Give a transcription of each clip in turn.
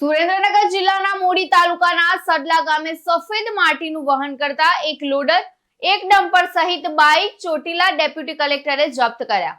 સુરેન્દ્રનગર જિલ્લાના મૂડી તાલુકાના સડલા ગામે સફેદ માટીનું વહન કરતા એક લોડર એક ડમ્પર સહિત બાઇક ચોટીલા ડેપ્યુટી કલેક્ટરે જપ્ત કર્યા.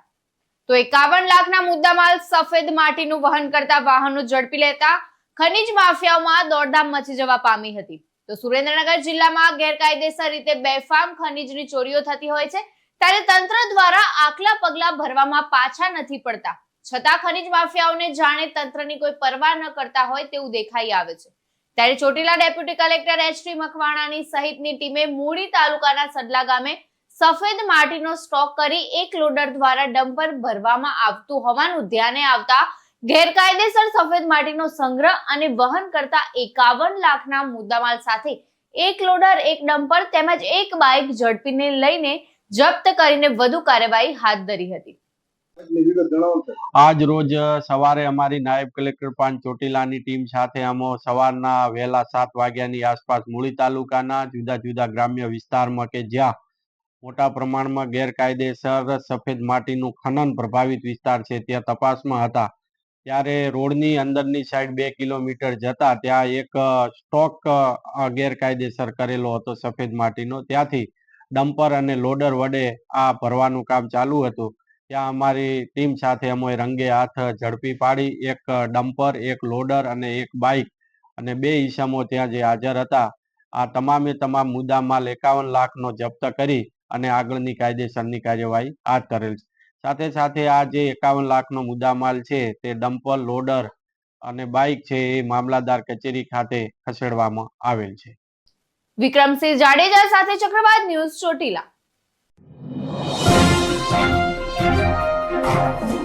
તો એકાવન લાખના મુદ્દામાલ સફેદ માટીનું વહન કરતા વાહનો ઝડપી લેતા ખનીજ માફિયાઓમાં દોડધામ મચી જવા પામી હતી. તો સુરેન્દ્રનગર જિલ્લામાં ગેરકાયદેસર રીતે બેફામ ખનીજની ચોરીઓ થતી હોય છે, ત્યારે તંત્ર દ્વારા આકલા પગલા ભરવામાં પાછા નથી પડતા. છતાં ખનીજ માફિયાઓને જાણે તંત્રની કોઈ પરવા ન કરતા હોય તેવું દેખાઈ આવે છે. ત્યારે Chotila deputy collector H T મકવાણાની સહિતની ટીમે મૂળી તાલુકાના સડલા ગામે સફેદ માટીનો સ્ટોક કરી એક લોડર દ્વારા ડમ્પર ભરવામાં આવતું હોવાનું ધ્યાને આવતા ગેરકાયદેસર સફેદ માટીનો સંગ્રહ અને વહન કરતા એકાવન લાખના મુદ્દામાલ સાથે એક લોડર, એક ડમ્પર તેમજ એક બાઇક ઝડપીને લઈને જપ્ત કરીને વધુ કાર્યવાહી હાથ ધરી હતી. આજ રોજ સવારે અમારી નાયબ કલેક્ટર પાન ચોટીલાની ટીમ સાથે અમો સવારના વહેલા સાત વાગ્યાની આસપાસ મૂળી તાલુકાના જુદા જુદા ગ્રામ્ય વિસ્તારમાં કે જ્યાં મોટા પ્રમાણમાં ગેરકાયદેસર સફેદ માટીનું ખનન પ્રભાવિત વિસ્તાર છે, ત્યાં તપાસમાં હતા. ત્યારે રોડની અંદરની સાઈડ બે કિલોમીટર જતા ત્યાં એક સ્ટોક ગેરકાયદેસર કરેલો હતો સફેદ માટીનો. ત્યાંથી ડમ્પર અને લોડર વડે આ ભરવાનું કામ ચાલુ હતું. ત્યાં અમારી ટીમ સાથે અમે રંગે હાથ ઝડપી પાડી, એક ડમ્પર એક લોડર અને એક બાઇક અને બે ઈસમો ત્યાં જે હાજર હતા. આ તમામે તમામ મુદ્દામાલ એકાવન લાખનો જપ્ત કરી અને આગળની કાયદેસરની કાર્યવાહી હાથ ધરેલ છે. સાથે સાથે આ જે એકાવન લાખનો મુદ્દામાલ છે તે ડમ્પર લોડર અને બાઇક છે એ મામલાદાર કચેરી ખાતે ખસેડવામાં આવેલ છે. વિક્રમસિંહ જાડેજા સાથે ચક્રવાત ન્યૂઝ ચોટીલા. Thank you.